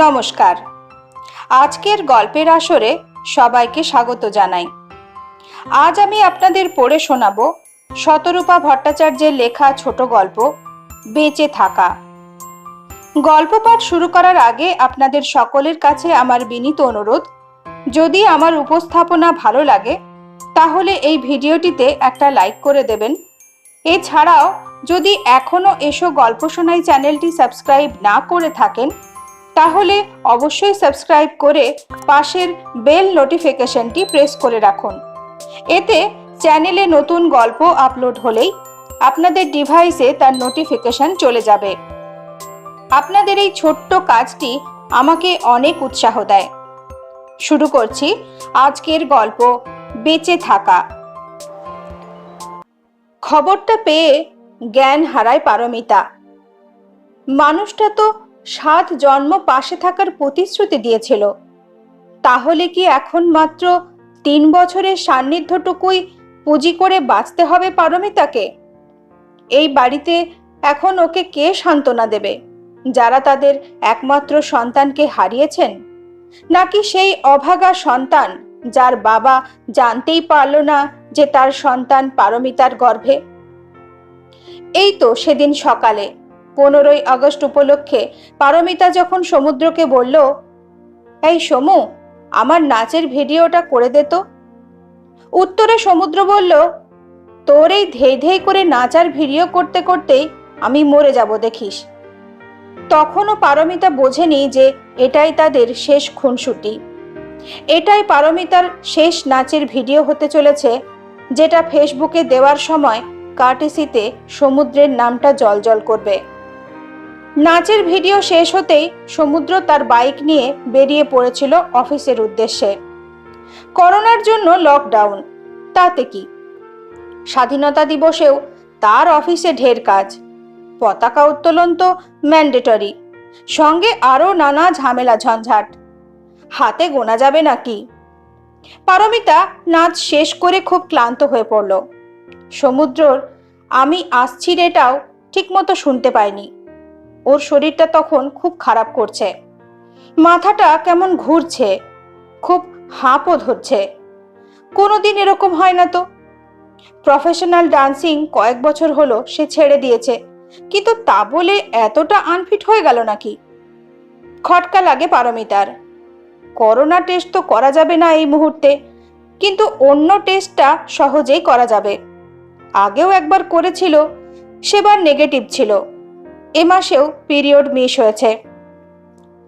নমস্কার। আজকের গল্পের আসরে সবাইকে স্বাগত জানাই। আজ আমি আপনাদের পড়ে শোনাব শতরূপা ভট্টাচার্যের লেখা ছোট গল্প, বেঁচে থাকা। গল্প পাঠ শুরু করার আগে আপনাদের সকলের কাছে আমার বিনীত অনুরোধ, যদি আমার উপস্থাপনা ভালো লাগে, তাহলে এই ভিডিওটিতে একটা লাইক করে দেবেন। এছাড়াও, যদি এখনও এসো গল্প শোনাই চ্যানেলটি সাবস্ক্রাইব না করে থাকেন তাহলে অবশ্যই সাবস্ক্রাইব করে পাশের বেল নোটিফিকেশনটি প্রেস করে রাখুন। এতে চ্যানেলে নতুন গল্প আপলোড হলেই আপনাদের ডিভাইসে তার নোটিফিকেশন চলে যাবে। আপনাদের এই ছোট্ট কাজটি আমাকে অনেক উৎসাহ দেয়। শুরু করছি আজকের গল্প বেঁচে থাকা। খবরটা পেয়ে জ্ঞান হারায় পারমিতা। মানুষটা তো সাত জন্ম পাশে থাকার প্রতিশ্রুতি দিয়েছিল। তাহলে কি এখন মাত্র তিন বছরের সান্নিধ্যটুকুই পুঁজি করে বাঁচতে হবে পারমিতাকে? এই বাড়িতে এখন ওকে কে সান্ত্বনা দেবে? যারা তাদের একমাত্র সন্তানকে হারিয়েছেন? নাকি সেই অভাগা সন্তান যার বাবা জানতেই পারল না যে তার সন্তান পারমিতার গর্ভে? এই তো সেদিন সকালে পনেরোই আগস্ট উপলক্ষে পারমিতা যখন সমুদ্রকে বলল, এই সমু, আমার নাচের ভিডিওটা করে দে তো। উত্তরে সমুদ্র বলল, তোর এই ধেই ধেই করে নাচার ভিডিও করতে করতেই আমি মরে যাব, দেখিস। তখনও পারমিতা বোঝেনি যে এটাই তাদের শেষ খুনসুটি। এটাই পারমিতার শেষ নাচের ভিডিও হতে চলেছে, যেটা ফেসবুকে দেওয়ার সময় কার্টেসিতে সমুদ্রের নামটা জলজল করবে। নাচের ভিডিও শেষ হতেই সমুদ্র তার বাইক নিয়ে বেরিয়ে পড়েছিল অফিসের উদ্দেশ্যে। করোনার জন্য লকডাউন তাতে কি? স্বাধীনতা দিবসেও তার অফিসে ঢের কাজ। পতাকা উত্তোলন তো ম্যান্ডেটরি সঙ্গে আরও নানা ঝামেলা ঝঞ্ঝাট। হাতে গোনা যাবে নাকি? পারমিতা নাচ শেষ করে খুব ক্লান্ত হয়ে পড়ল। সমুদ্রর, আমি আসছি রেটাও ঠিকমতো শুনতে পাইনি। ওর শরীরটা তখন খুব খারাপ করছে। মাথাটা কেমন ঘুরছে, খুব হাঁপও ধরছে। কোনোদিন এরকম হয় না তো। প্রফেশনাল ডান্সিং কয়েক বছর হলো সে ছেড়ে দিয়েছে, কিন্তু তা বলে এতটা আনফিট হয়ে গেল নাকি? খটকা লাগে পারমিতার। করোনা টেস্ট তো করা যাবে না এই মুহূর্তে, কিন্তু অন্য টেস্টটা সহজেই করা যাবে। আগেও একবার করেছিল, সেবার নেগেটিভ ছিল। এ মাসেও পিরিয়ড মিস হয়েছে।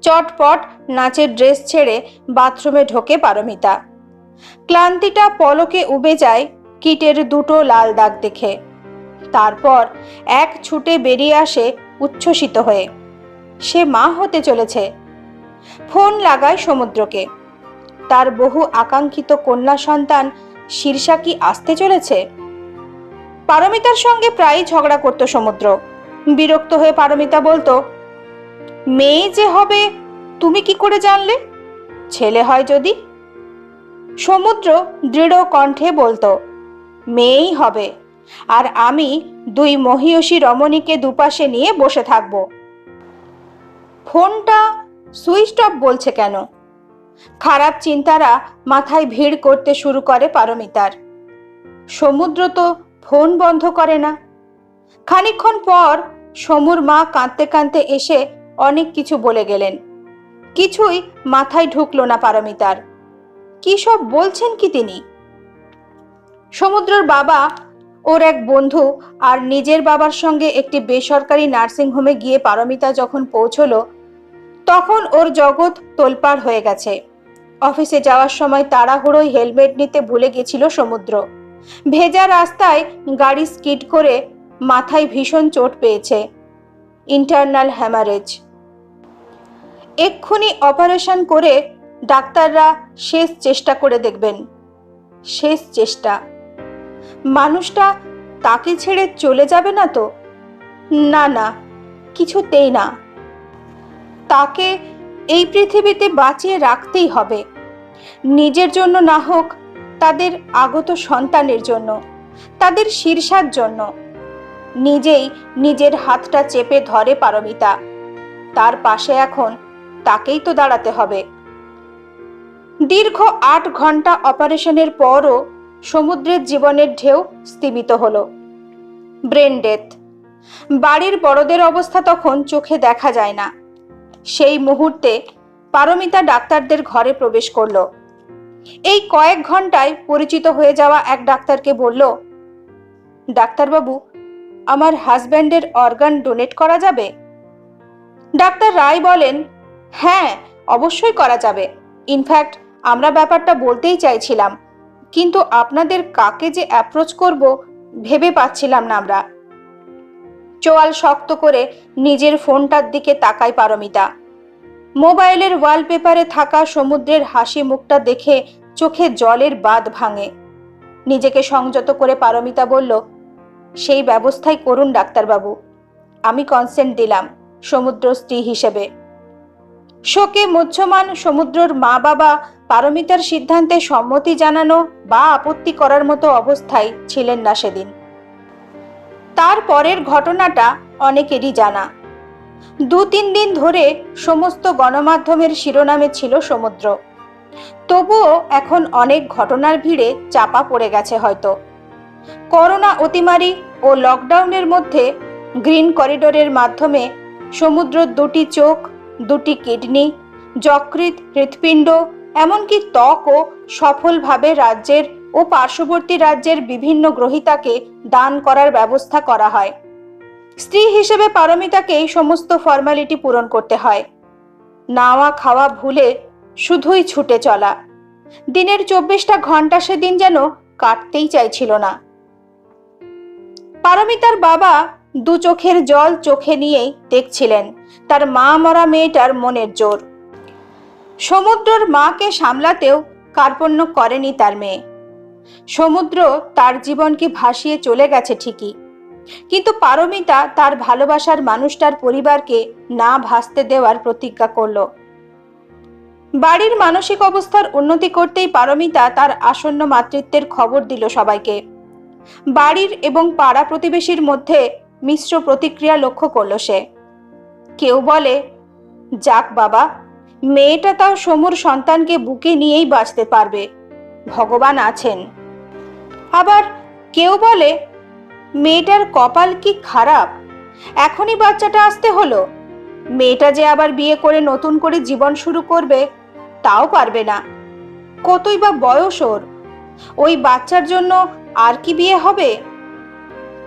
চটপট নাচের ড্রেস ছেড়ে বাথরুমে ঢোকে পারমিতা। ক্লান্তিটা পলকে উবে যায় কিটের দুটো লাল দাগ দেখে। তারপর এক ছুটে বেরিয়ে আসে উচ্ছ্বসিত হয়ে। সে মা হতে চলেছে। ফোন লাগায় সমুদ্রকে। তার বহু আকাঙ্ক্ষিত কন্যা সন্তান শীর্ষা কি আসতে চলেছে? পারমিতার সঙ্গে প্রায়ই ঝগড়া করত সমুদ্র। বিরক্ত হয়ে পারমিতা বলতো, মেয়ে যে হবে, তুমি কি করে জানলে? ছেলে হয় যদি? সমুদ্র দৃঢ় কণ্ঠে বলতো, মেয়েই হবে, আর আমি দুই মহিয়সী রমণীকে দুপাশে নিয়ে বসে থাকব। ফোনটা সুইচ অফ বলছে কেন? খারাপ চিন্তারা মাথায় ভিড় করতে শুরু করে পারমিতার। সমুদ্র তো ফোন বন্ধ করে না। খানিকক্ষণ পর সমুর মা কাঁদতে কাঁদতে এসে অনেক কিছু বলে গেলেন। কিছুই মাথায় ঢুকলো না পারমিতার। কি সব বলছেন কি তিনি? সমুদ্রর বাবা ওর এক বন্ধু আর নিজের বাবার সঙ্গে একটি বেসরকারি নার্সিংহোমে গিয়ে পারমিতা যখন পৌঁছলো, তখন ওর জগৎ তোলপাড় হয়ে গেছে। অফিসে যাওয়ার সময় তাড়াহুড়োই হেলমেট নিতে ভুলে গেছিল সমুদ্র। ভেজা রাস্তায় গাড়ি স্কিড করে মাথায় ভীষণ চোট পেয়েছে। ইন্টারনাল হ্যামারেজ এক্ষুনি অপারেশন করে ডাক্তাররা শেষ চেষ্টা করে দেখবেন। শেষ চেষ্টা। মানুষটা তাকে ছেড়ে চলে যাবে না তো? না না, কিছুতেই না। তাকে এই পৃথিবীতে বাঁচিয়ে রাখতেই হবে। নিজের জন্য না হোক, তাদের আগত সন্তানের জন্য, তাদের শীর্ষার জন্য। নিজেই নিজের হাতটা চেপে ধরে পারমিতা। তার পাশে এখন তাকেই তো দাঁড়াতে হবে। দীর্ঘ আট ঘণ্টা অপারেশনের পরও সমুদ্রের জীবনের ঢেউ স্থিমিত হলো। Brain death. বাড়ির বড়দের অবস্থা তখন চোখে দেখা যায় না। সেই মুহূর্তে পারমিতা ডাক্তারদের ঘরে প্রবেশ করল। এই কয়েক ঘন্টায় পরিচিত হয়ে যাওয়া এক ডাক্তারকে বলল, ডাক্তারবাবু আমার হাজব্যান্ডের অর্গান ডোনেট করা যাবে? ডাক্তার রায় বলেন হ্যাঁ অবশ্যই করা যাবে। ইনফ্যাক্ট, আমরা ব্যাপারটা বলতেই চাইছিলাম। কিন্তু আপনাদের কাকে যে অ্যাপ্রোচ করব, ভেবে পাচ্ছিলাম না আমরা। চোয়াল শক্ত করে নিজের ফোনটার দিকে তাকায় পারমিতা। মোবাইলের ওয়ালপেপারে থাকা সমুদ্রের হাসি মুখটা দেখে চোখে জলের বাঁধ ভাঙে। নিজেকে সংযত করে পারমিতা বলল সেই ব্যবস্থাই করুন ডাক্তারবাবু। আমি কনসেন্ট দিলাম, সমুদ্র স্ত্রী হিসেবে। শোকে মুহ্যমান সমুদ্রর মা বাবা পারমিতার সিদ্ধান্তে সম্মতি জানানো বা আপত্তি করার মতো অবস্থায় ছিলেন না সেদিন। তার পরের ঘটনাটা অনেকেরই জানা। দু তিন দিন ধরে সমস্ত গণমাধ্যমের শিরোনামে ছিল সমুদ্র। তবুও এখন অনেক ঘটনার ভিড়ে চাপা পড়ে গেছে হয়তো। করোনা অতিমারি ও লকডাউনের মধ্যে গ্রিন করিডোরের মাধ্যমে সমুদ্রর দুটি চোখ, দুটি কিডনি যকৃৎ, হৃৎপিণ্ড, এমনকি ত্বকও সফলভাবে রাজ্যের ও পার্শ্ববর্তী রাজ্যের বিভিন্ন গ্রহিতাকে দান করার ব্যবস্থা করা হয়। স্ত্রী হিসেবে পারমিতাকে এই সমস্ত ফর্মালিটি পূরণ করতে হয়। নাওয়া খাওয়া ভুলে শুধুই ছুটে চলা। দিনের চব্বিশটা ঘণ্টা সেদিন যেন কাটতেই চাইছিল না। পারমিতার বাবা দু চোখের জল চোখে নিয়েই দেখছিলেন তার মা মরা মেয়েটার মনের জোর। সমুদ্রর মাকে সামলাতেও কার্পণ্য করেনি তার মেয়ে। সমুদ্র তার জীবনকে ভাসিয়ে চলে গেছে ঠিকই। কিন্তু পারমিতা তার ভালোবাসার মানুষটার পরিবারকে না ভাসতে দেওয়ার প্রতিজ্ঞা করল। বাড়ির মানসিক অবস্থার উন্নতি করতেই পারমিতা তার আসন্ন মাতৃত্বের খবর দিল সবাইকে। বাড়ির এবং পাড়া প্রতিবেশীর মধ্যে মিশ্র প্রতিক্রিয়া লক্ষ্য করল সে। কেউ বলে, যাক বাবা, মেয়েটা তাও সমুর সন্তানকে বুকে নিয়েই বাঁচতে পারবে। ভগবান আছেন। আবার কেউ বলে, মেয়েটার কপাল কি খারাপ? এখনই বাচ্চাটা আসতে হলো। মেয়েটা যে আবার বিয়ে করে নতুন করে জীবন শুরু করবে, তাও পারবে না। কতই বা বয়স ওর। ওই বাচ্চার জন্য আর কি বিয়ে হবে?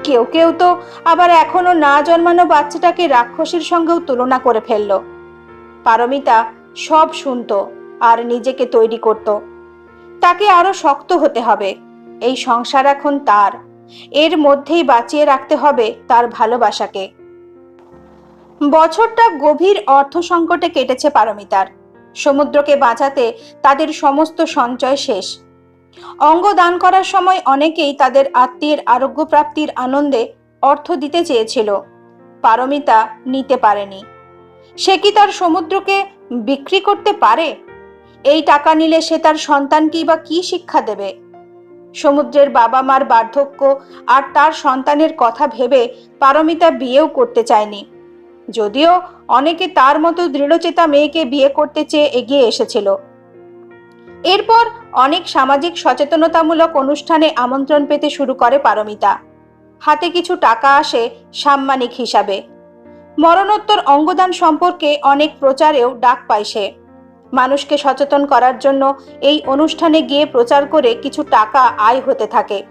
কেউ কেউ তো আবার এখনও না জন্মানো বাচ্চাটাকে রাক্ষসীর সঙ্গেও তুলনা করে ফেলল। পারমিতা সব শুনতো আর নিজেকে তৈরি করত। তাকে আরও শক্ত হতে হবে। এই সংসার এখন তার। এর মধ্যেই বাঁচিয়ে রাখতে হবে তার ভালোবাসাকে। বছরটা গভীর অর্থ সংকটে কেটেছে পারমিতার। সমুদ্রকে বাঁচাতে তাদের সমস্ত সঞ্চয় শেষ। অঙ্গ দান করার সময় অনেকেই তাদের আত্মীয়ের আরোগ্য প্রাপ্তির আনন্দে অর্থ দিতে চেয়েছিল। পারমিতা নিতে পারেনি। সে কি তার সমুদ্রকে বিক্রি করতে পারে? এই টাকা নিলে সে তার সন্তানকেই বা কি শিক্ষা দেবে? সমুদ্রের বাবা মার বার্ধক্য আর তার সন্তানের কথা ভেবে পারমিতা বিয়েও করতে চায়নি। যদিও অনেকে তার মতো দৃঢ়চেতা মেয়েকে বিয়ে করতে চেয়ে এগিয়ে এসেছিল। এরপর অনেক সামাজিক সচেতনতামূলক অনুষ্ঠানে আমন্ত্রণ পেতে শুরু করে পারমিতা। হাতে কিছু টাকা আসে সাম্মানিক হিসাবে। মরণোত্তর অঙ্গদান সম্পর্কে অনেক প্রচারেও ডাক পায় সে। মানুষকে সচেতন করার জন্য এই অনুষ্ঠানে গিয়ে প্রচার করে কিছু টাকা আয় হতে থাকে।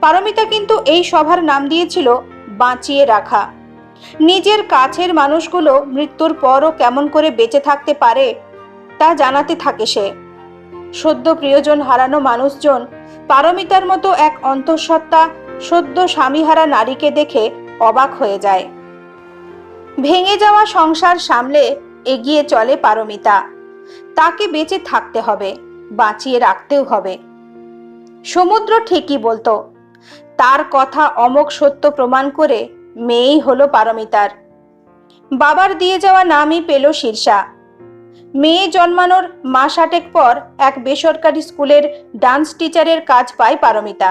পারমিতা কিন্তু এই সভার নাম দিয়েছিল, বাঁচিয়ে রাখা। নিজের কাছের মানুষগুলো মৃত্যুর পরও কেমন করে বেঁচে থাকতে পারে, তা জানাতে থাকে সে। সদ্য প্রিয়জন হারানো মানুষজন, পারমিতার মতো এক অন্তঃসত্ত্বা সদ্য স্বামীহারা নারীকে দেখে অবাক হয়ে যায়। ভেঙে যাওয়া সংসার সামলে এগিয়ে চলে পারমিতা। তাকে বেঁচে থাকতে হবে, বাঁচিয়ে রাখতেও হবে। সমুদ্র ঠিকই বলতো, তার কথা অমোক সত্য প্রমাণ করে মেয়েই হলো পারমিতার। বাবার দিয়ে যাওয়া নামই পেল শীর্ষা মেয়ে জন্মানোর মাস আটেক পর এক বেসরকারি স্কুলের ডান্স টিচারের কাজ পায় পারমিতা।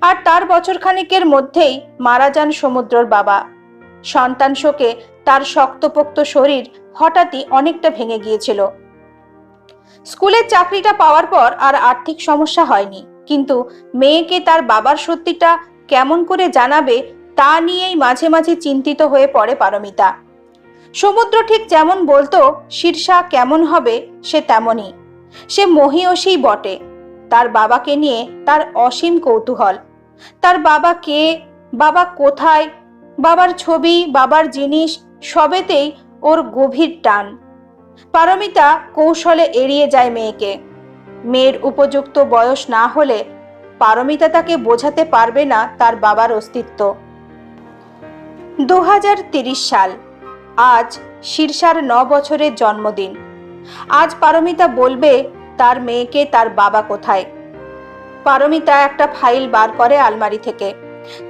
আর তার বছর খানিকের মধ্যেই মারা যান সমুদ্রর বাবা। সন্তান শোকে তার শক্তপোক্ত শরীর হঠাৎই অনেকটা ভেঙে গিয়েছিল। স্কুলের চাকরিটা পাওয়ার পর আর আর্থিক সমস্যা হয়নি। কিন্তু মেয়েকে তার বাবার সত্যিটা কেমন করে জানাবে তা নিয়েই মাঝে মাঝে চিন্তিত হয়ে পড়ে পারমিতা। সমুদ্র ঠিক যেমন বলতো শীর্ষা কেমন হবে সে তেমনই। সে মহিয়সী বটে। তার বাবাকে নিয়ে তার অসীম কৌতূহল। তার বাবা কে, বাবা কোথায়, বাবার ছবি, বাবার জিনিস, সবেতেই ওর গভীর টান। পারমিতা কৌশলে এড়িয়ে যায় মেয়েকে। মেয়ের উপযুক্ত বয়স না হলে পারমিতা তাকে বোঝাতে পারবে না তার বাবার অস্তিত্ব। দু সাল। আজ শীর্ষার ন বছরের জন্মদিন। আজ পারমিতা বলবে, তার মেয়েকে তার বাবা কোথায়? পারমিতা একটা ফাইল বার করে আলমারি থেকে।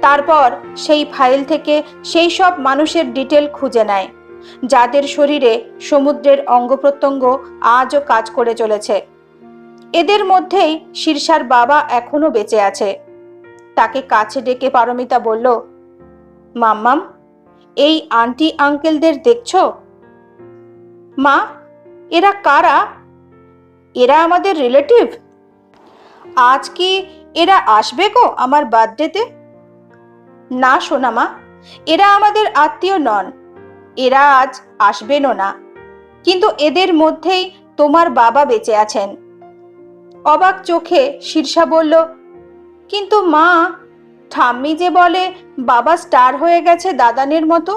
তারপর সেই ফাইল থেকে সেই সব মানুষের ডিটেল খুঁজে নেয়, যাদের শরীরে সমুদ্রের অঙ্গ প্রত্যঙ্গ আজও কাজ করে চলেছে। এদের মধ্যেই শীর্ষার বাবা এখনও বেঁচে আছে। তাকে কাছে ডেকে পারমিতা বলল, মাম্মাম এই আন্টি আঙ্কেলদের দেখছ? মা, এরা কারা? এরা আমাদের রিলেটিভ। আজ কি এরা আসবে গো আমার বার্থডেতে? না সোনা মা, এরা আমাদের আত্মীয় নন। এরা আজ আসবেনও না। কিন্তু এদের মধ্যেই তোমার বাবা বেঁচে আছেন। অবাক চোখে শীর্ষা বলল, কিন্তু মা ঠাম্মি যে বলে, বাবা স্টার হয়ে গেছে দাদানের মতো?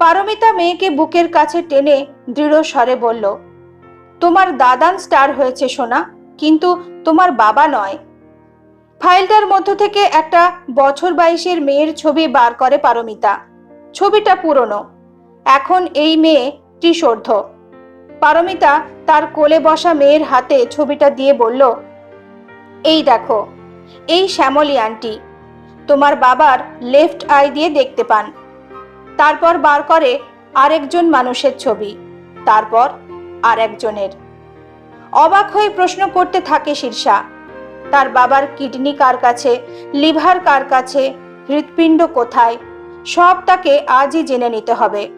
পারমিতা মেয়েকে বুকের কাছে টেনে দৃঢ় স্বরে বলল, তোমার দাদান স্টার হয়েছে, সোনা, কিন্তু তোমার বাবা নয়। ফাইলটার মধ্য থেকে একটা বছর বাইশের মেয়ের ছবি বার করে পারমিতা। ছবিটা পুরনো। এখন এই মেয়ে ত্রিশোর্ধ পারমিতা তার কোলে বসা মেয়ের হাতে ছবিটা দিয়ে বলল, এই দেখো এই শ্যামলী আন্টি, তোমার বাবার লেফট আই দিয়ে দেখতে পান। তারপর বার করে আরেকজন মানুষের ছবি, তারপর আরেকজনের। অবাক হয়ে প্রশ্ন করতে থাকে শীর্ষা তার বাবার কিডনি কার কাছে, লিভার কার কাছে, হৃৎপিণ্ড কোথায়, সব তাকে আজই জেনে নিতে হবে।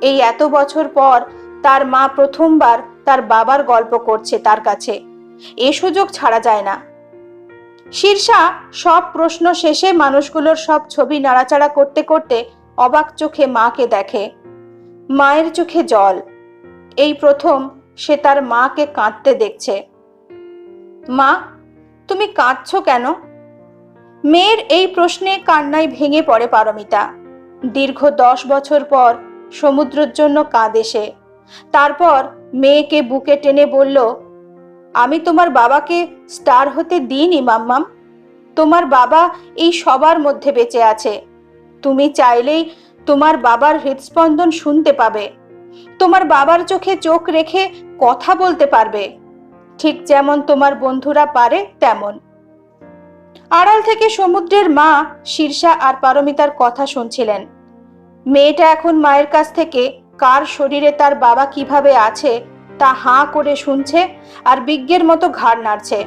এই এত বছর পর তার মা প্রথমবার তার বাবার গল্প করছে তার কাছে। এ সুযোগ ছাড়া যায় না। শীর্ষা সব প্রশ্ন শেষে মানুষগুলোর সব ছবি নাড়াচাড়া করতে করতে অবাক চোখে মাকে দেখে। মায়ের চোখে জল। এই প্রথম সে তার মাকে কাঁদতে দেখছে। মা, তুমি কাঁদছ কেন? মেয়ের এই প্রশ্নে কান্নায় ভেঙে পড়ে পারমিতা। দীর্ঘ দশ বছর পর সমুদ্রের জন্য কাঁদে সে। তারপর মেয়েকে বুকে টেনে বলল আমি তোমার বাবাকে স্টার হতে দিইনি, মাম্মাম। তোমার বাবা এই সবার মধ্যে বেঁচে আছে। তুমি চাইলেই তোমার বাবার হৃদস্পন্দন শুনতে পাবে। তোমার বাবার চোখে চোখ রেখে কথা বলতে পারবে। ঠিক যেমন তোমার বন্ধুরা পারে, তেমন। আড়াল থেকে সমুদ্রের মা শীর্ষা আর পারমিতার কথা শুনছিলেন। মেয়েটা এখন মায়ের কাছ থেকে কার শরীরে তার বাবা কীভাবে আছে তা হাঁ করে শুনছে আর বিজ্ঞের মতো ঘাড় নাড়ছে।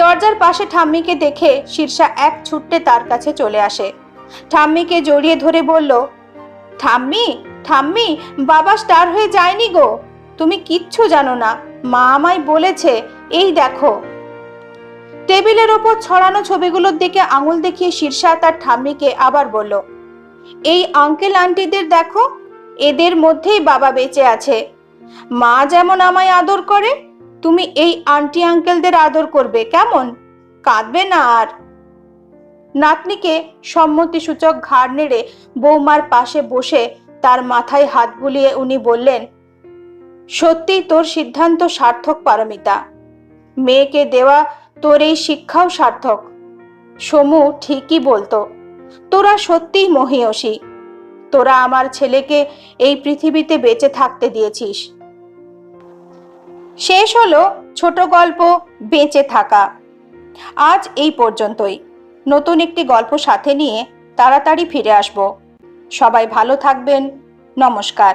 দরজার পাশে ঠাম্মিকে দেখে শীর্ষা এক ছুট্টে তার কাছে চলে আসে। ঠাম্মিকে জড়িয়ে ধরে বলল, ঠাম্মি ঠাম্মি, বাবা স্টার হয়ে যায়নি গো। তুমি কিচ্ছু জানো না, মা আমায় বলেছে, এই দেখো। টেবিলের ওপর ছড়ানো ছবিগুলোর দিকে আঙুল দেখিয়ে শীর্ষা তার ঠাম্মিকে আবার বলল, এই আঙ্কেল আন্টিদের দেখো, এদের মধ্যেই বাবা বেঁচে আছে। মা যেমন আমায় আদর করে, তুমি এই আন্টি আঙ্কেলদের আদর করবে, কেমন? কাঁদবে না আর। নাতনিকে সম্মতিসূচক ঘাড় নেড়ে বৌমার পাশে বসে তার মাথায় হাত বুলিয়ে উনি বললেন, সত্যিই তোর সিদ্ধান্ত সার্থক, পারমিতা। মেয়েকে দেওয়া তোর এই শিক্ষাও সার্থক। সমু ঠিকই বলতো, তোরা সত্যিই মহিয়সী। তোরা আমার ছেলেকে এই পৃথিবীতে বেঁচে থাকতে দিয়েছিস। শেষ হলো ছোট গল্প, বেঁচে থাকা। আজ এই পর্যন্তই। নতুন একটি গল্প সাথে নিয়ে তাড়াতাড়ি ফিরে আসব। সবাই ভালো থাকবেন। নমস্কার।